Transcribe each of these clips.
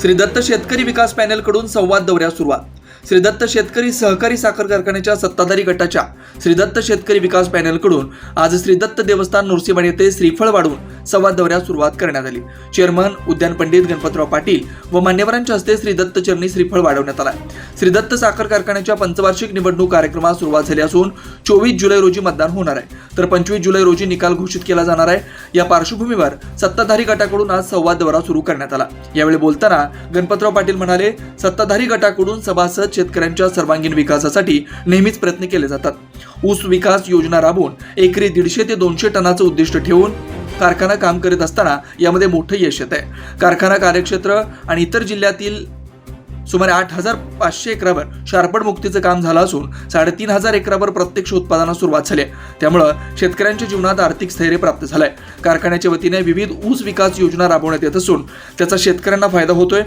श्री दत्त शेतकरी विकास पॅनेलकडून संवाद दौऱ्यास सुरुवात. श्री दत्त शेतकरी सहकारी साखर कारखान्याच्या सत्ताधारी गटाच्या श्री दत्त शेतकरी विकास पॅनेलकडून आज श्री दत्त देवस्थान नृसिंहवाडी येथे श्रीफळ वाढून संवाद दौऱ्यास सुरुवात करण्यात आली. चेअरमन उद्यान पंडित गणपतराव पाटील व मान्यवरांच्या हस्ते श्री दत्त चरणी श्रीफळ वाढवण्यात आला. श्री दत्त साखर कारखान्याच्या पंचवार्षिक निवडणूक कार्यक्रमास सुरुवात झाली असून चोवीस जुलै रोजी मतदान होणार आहे. तर पंचवीस जुलै रोजी निकाल घोषित केला जाणार आहे. या पार्श्वभूमीवर सत्ताधारी गटाकडून आज संवाद दौरा सुरू करण्यात आला. यावेळी बोलताना गणपतराव पाटील म्हणाले सत्ताधारी गटाकडून सभासद शेतकऱ्यांच्या सर्वांगीण विकासासाठी नेहमीच प्रयत्न केले जातात. ऊस विकास योजना राबवून एकरी दीडशे ते दोनशे टनाचं उद्दिष्ट ठेवून कारखाना काम करत असताना यामध्ये मोठं यश येत आहे कारखाना कार्यक्षेत्र आणि इतर जिल्ह्यातील सुमारे आठ हजार पाचशे एकरावर शारपड मुक्तीचं काम झालं असून साडेतीन हजार एकरावर प्रत्यक्ष उत्पादनास सुरुवात झाली आहे. त्यामुळं शेतकऱ्यांच्या जीवनात आर्थिक स्थैर्य प्राप्त झालंय. कारखान्याच्या वतीने विविध ऊस विकास योजना राबवण्यात येत असून त्याचा शेतकऱ्यांना फायदा होतोय.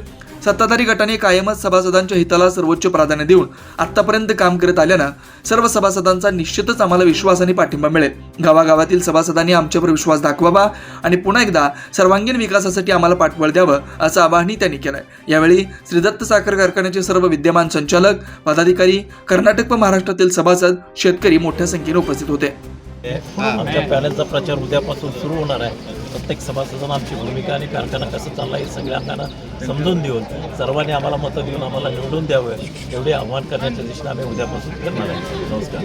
सत्ताधारी गटाने कायमच सभासदांच्या हिताला सर्वोच्च प्राधान्य देऊन आतापर्यंत काम करत आल्यानं सर्व सभासदांचा निश्चितच आम्हाला विश्वास आणि पाठिंबा मिळेल. गावागावातील सभासदांनी आमच्यावर विश्वास दाखवावा आणि पुन्हा एकदा सर्वांगीण विकासासाठी आम्हाला पाठबळ द्यावं असं आवाहनही त्यांनी केलंय. यावेळी श्रीदत्त साखर कारखान्याचे सर्व विद्यमान संचालक पदाधिकारी कर्नाटक व महाराष्ट्रातील सभासद शेतकरी मोठ्या संख्येने उपस्थित होते. आमच्या पॅनलचा प्रचार उद्यापासून सुरू होणार आहे. प्रत्येक सभासदांना आमची भूमिका आणि कारखाना कसं चालला हे सगळ्यांना समजून देऊन सर्वांनी आम्हाला मतं देऊन आम्हाला निवडून द्यावं एवढे आव्हान करण्याच्या दिशेने आम्ही उद्यापासून करणार आहे. नमस्कार.